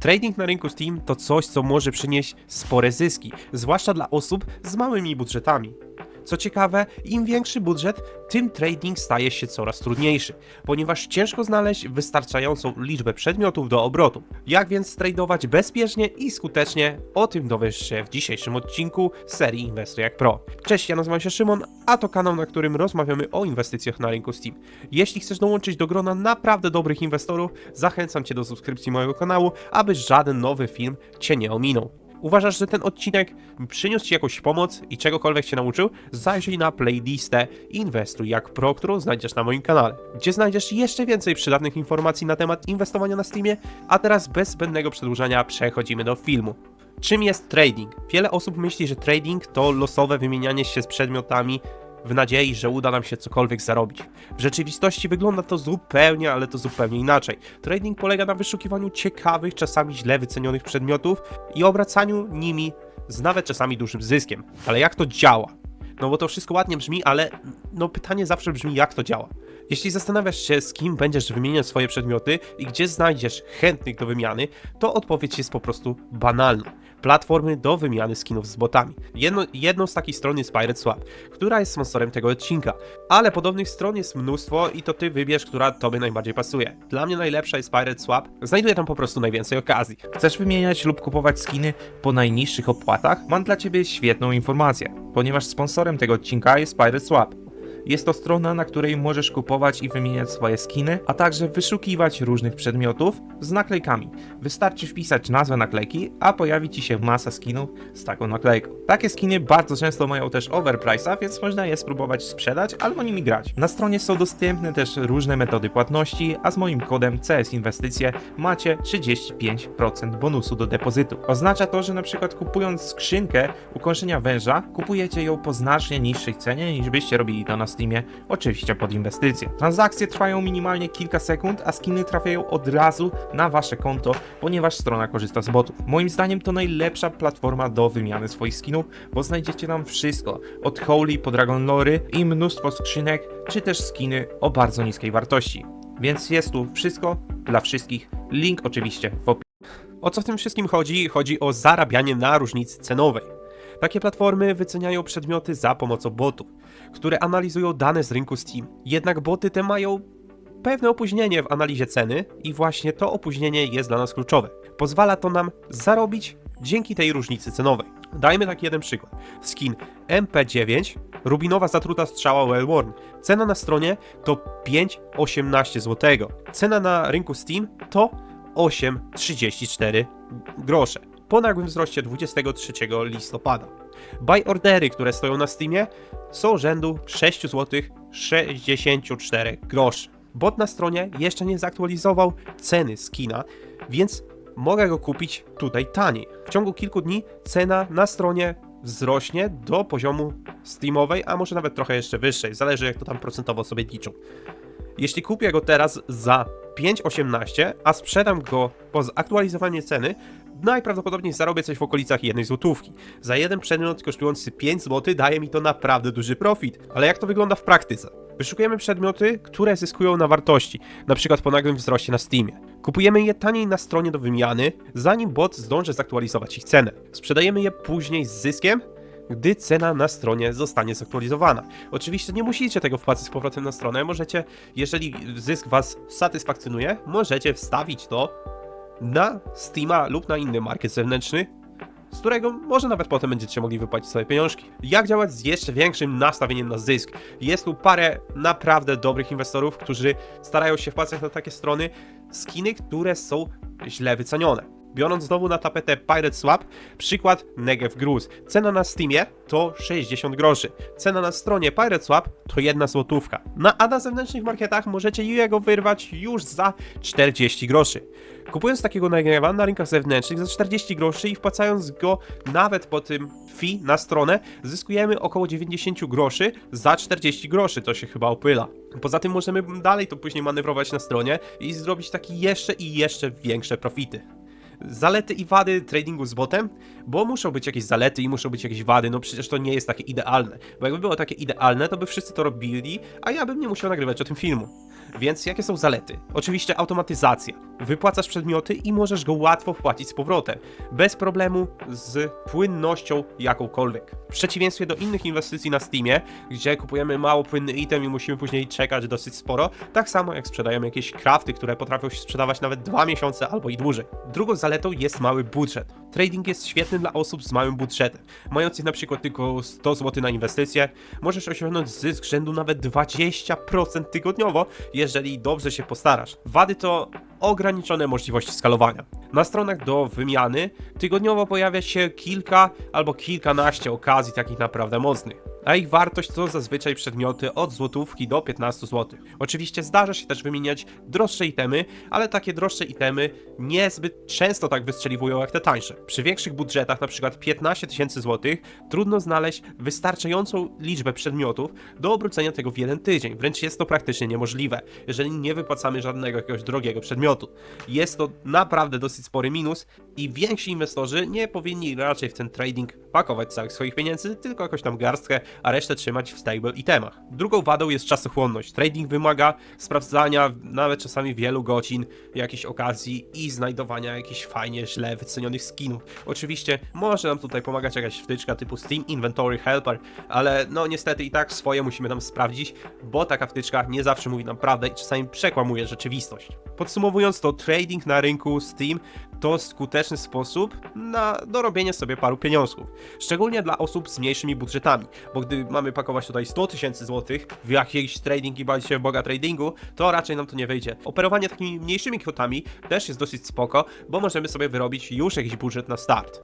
Trading na rynku Steam to coś, co może przynieść spore zyski, zwłaszcza dla osób z małymi budżetami. Co ciekawe, im większy budżet, tym trading staje się coraz trudniejszy, ponieważ ciężko znaleźć wystarczającą liczbę przedmiotów do obrotu. Jak więc tradować bezpiecznie i skutecznie? O tym dowiesz się w dzisiejszym odcinku serii Inwestuj jak Pro. Cześć, ja nazywam się Szymon, a to kanał, na którym rozmawiamy o inwestycjach na rynku Steam. Jeśli chcesz dołączyć do grona naprawdę dobrych inwestorów, zachęcam Cię do subskrypcji mojego kanału, aby żaden nowy film Cię nie ominął. Uważasz, że ten odcinek przyniósł Ci jakąś pomoc i czegokolwiek Cię nauczył? Zajrzyj na playlistę Inwestuj jak Pro, którą znajdziesz na moim kanale, gdzie znajdziesz jeszcze więcej przydatnych informacji na temat inwestowania na Steamie, a teraz bez zbędnego przedłużania przechodzimy do filmu. Czym jest trading? Wiele osób myśli, że trading to losowe wymienianie się z przedmiotami w nadziei, że uda nam się cokolwiek zarobić. W rzeczywistości wygląda to zupełnie, ale to zupełnie inaczej. Trading polega na wyszukiwaniu ciekawych, czasami źle wycenionych przedmiotów i obracaniu nimi z nawet czasami dużym zyskiem. Ale jak to działa? No bo to wszystko ładnie brzmi, ale no pytanie zawsze brzmi, jak to działa. Jeśli zastanawiasz się, z kim będziesz wymieniać swoje przedmioty i gdzie znajdziesz chętnych do wymiany, to odpowiedź jest po prostu banalna. Platformy do wymiany skinów z botami. Jedno, jedną z takich stron jest Pirate Swap, która jest sponsorem tego odcinka. Ale podobnych stron jest mnóstwo i to ty wybierz, która tobie najbardziej pasuje. Dla mnie najlepsza jest Pirate Swap, znajduję tam po prostu najwięcej okazji. Chcesz wymieniać lub kupować skiny po najniższych opłatach? Mam dla Ciebie świetną informację, ponieważ sponsorem tego odcinka jest Pirate Swap. Jest to strona, na której możesz kupować i wymieniać swoje skiny, a także wyszukiwać różnych przedmiotów z naklejkami. Wystarczy wpisać nazwę naklejki, a pojawi Ci się masa skinów z taką naklejką. Takie skiny bardzo często mają też overprice'a, więc można je spróbować sprzedać albo nimi grać. Na stronie są dostępne też różne metody płatności, a z moim kodem CS Inwestycje macie 35% bonusu do depozytu. Oznacza to, że na przykład kupując skrzynkę ukończenia węża, kupujecie ją po znacznie niższej cenie niż byście robili to na Steamie, oczywiście pod inwestycje. Transakcje trwają minimalnie kilka sekund, a skiny trafiają od razu na wasze konto, ponieważ strona korzysta z botów. Moim zdaniem to najlepsza platforma do wymiany swoich skinów, bo znajdziecie tam wszystko, od Holy po Dragon Lory i mnóstwo skrzynek, czy też skiny o bardzo niskiej wartości. Więc jest tu wszystko dla wszystkich. Link oczywiście w opisie. O co w tym wszystkim chodzi? Chodzi o zarabianie na różnicy cenowej. Takie platformy wyceniają przedmioty za pomocą botów, które analizują dane z rynku Steam. Jednak boty te mają pewne opóźnienie w analizie ceny i właśnie to opóźnienie jest dla nas kluczowe. Pozwala to nam zarobić dzięki tej różnicy cenowej. Dajmy taki jeden przykład. Skin MP9, rubinowa zatruta strzała Wellworn. Cena na stronie to 5,18 zł. Cena na rynku Steam to 8,34 grosze. Po nagłym wzroście 23 listopada. Buy ordery, które stoją na Steamie, są rzędu 6 zł 64 groszy. Bot na stronie jeszcze nie zaktualizował ceny skina, więc mogę go kupić tutaj taniej. W ciągu kilku dni cena na stronie wzrośnie do poziomu Steamowej, a może nawet trochę jeszcze wyższej, zależy jak to tam procentowo sobie liczą. Jeśli kupię go teraz za 5,18, a sprzedam go po zaktualizowaniu ceny, najprawdopodobniej zarobię coś w okolicach jednej złotówki. Za jeden przedmiot kosztujący 5 zł daje mi to naprawdę duży profit. Ale jak to wygląda w praktyce? Wyszukujemy przedmioty, które zyskują na wartości, przykład po nagłym wzroście na Steamie. Kupujemy je taniej na stronie do wymiany, zanim bot zdąży zaktualizować ich cenę. Sprzedajemy je później z zyskiem, gdy cena na stronie zostanie zaktualizowana. Oczywiście nie musicie tego wpłacać z powrotem na stronę, możecie, jeżeli zysk Was satysfakcjonuje, możecie wstawić to na Steama lub na inny market zewnętrzny, z którego może nawet potem będziecie mogli wypłacić sobie pieniążki. Jak działać z jeszcze większym nastawieniem na zysk? Jest tu parę naprawdę dobrych inwestorów, którzy starają się wpłacać na takie strony skiny, które są źle wycenione. Biorąc znowu na tapetę Pirate Swap, przykład Negev Gruz. Cena na Steamie to 60 groszy. Cena na stronie Pirate Swap to 1 złotówka. Na, a na zewnętrznych marketach możecie jego wyrwać już za 40 groszy. Kupując takiego Negeva na rynkach zewnętrznych za 40 groszy i wpłacając go nawet po tym fee na stronę, zyskujemy około 90 groszy za 40 groszy. To się chyba opyla. Poza tym możemy dalej to później manewrować na stronie i zrobić takie jeszcze i jeszcze większe profity zalety i wady tradingu z botem, bo muszą być jakieś zalety i muszą być jakieś wady, no przecież to nie jest takie idealne, bo jakby było takie idealne, to by wszyscy to robili, a ja bym nie musiał nagrywać o tym filmu. Więc jakie są zalety? Oczywiście automatyzacja. Wypłacasz przedmioty i możesz go łatwo wpłacić z powrotem, bez problemu z płynnością jakąkolwiek. W przeciwieństwie do innych inwestycji na Steamie, gdzie kupujemy mało płynny item i musimy później czekać dosyć sporo, tak samo jak sprzedajemy jakieś crafty, które potrafią się sprzedawać nawet 2 miesiące albo i dłużej. Drugą zaletą jest mały budżet. Trading jest świetny dla osób z małym budżetem. Mających na przykład tylko 100 zł na inwestycje, możesz osiągnąć zysk rzędu nawet 20% tygodniowo, jeżeli dobrze się postarasz. Wady to ograniczone możliwości skalowania. Na stronach do wymiany tygodniowo pojawia się kilka albo kilkanaście okazji takich naprawdę mocnych. A ich wartość to zazwyczaj przedmioty od złotówki do 15 zł. Oczywiście zdarza się też wymieniać droższe itemy, ale takie droższe itemy niezbyt często tak wystrzeliwują jak te tańsze. Przy większych budżetach, np. 15 tysięcy złotych, trudno znaleźć wystarczającą liczbę przedmiotów do obrócenia tego w jeden tydzień. Wręcz jest to praktycznie niemożliwe, jeżeli nie wypłacamy żadnego jakiegoś drogiego przedmiotu. Jest to naprawdę dosyć spory minus i więksi inwestorzy nie powinni raczej w ten trading pakować całych swoich pieniędzy, tylko jakoś tam garstkę, a resztę trzymać w stable itemach. Drugą wadą jest czasochłonność. Trading wymaga sprawdzania nawet czasami wielu godzin jakichś okazji i znajdowania jakichś fajnie, źle wycenionych skinów. Oczywiście może nam tutaj pomagać jakaś wtyczka typu Steam Inventory Helper, ale no niestety i tak swoje musimy tam sprawdzić, bo taka wtyczka nie zawsze mówi nam prawdę i czasami przekłamuje rzeczywistość. Podsumowując to, trading na rynku Steam to skuteczny sposób na dorobienie sobie paru pieniążków. Szczególnie dla osób z mniejszymi budżetami, bo gdy mamy pakować tutaj 100 tysięcy złotych w jakiś trading i bać się Boga tradingu, to raczej nam to nie wyjdzie. Operowanie takimi mniejszymi kwotami też jest dosyć spoko, bo możemy sobie wyrobić już jakiś budżet na start.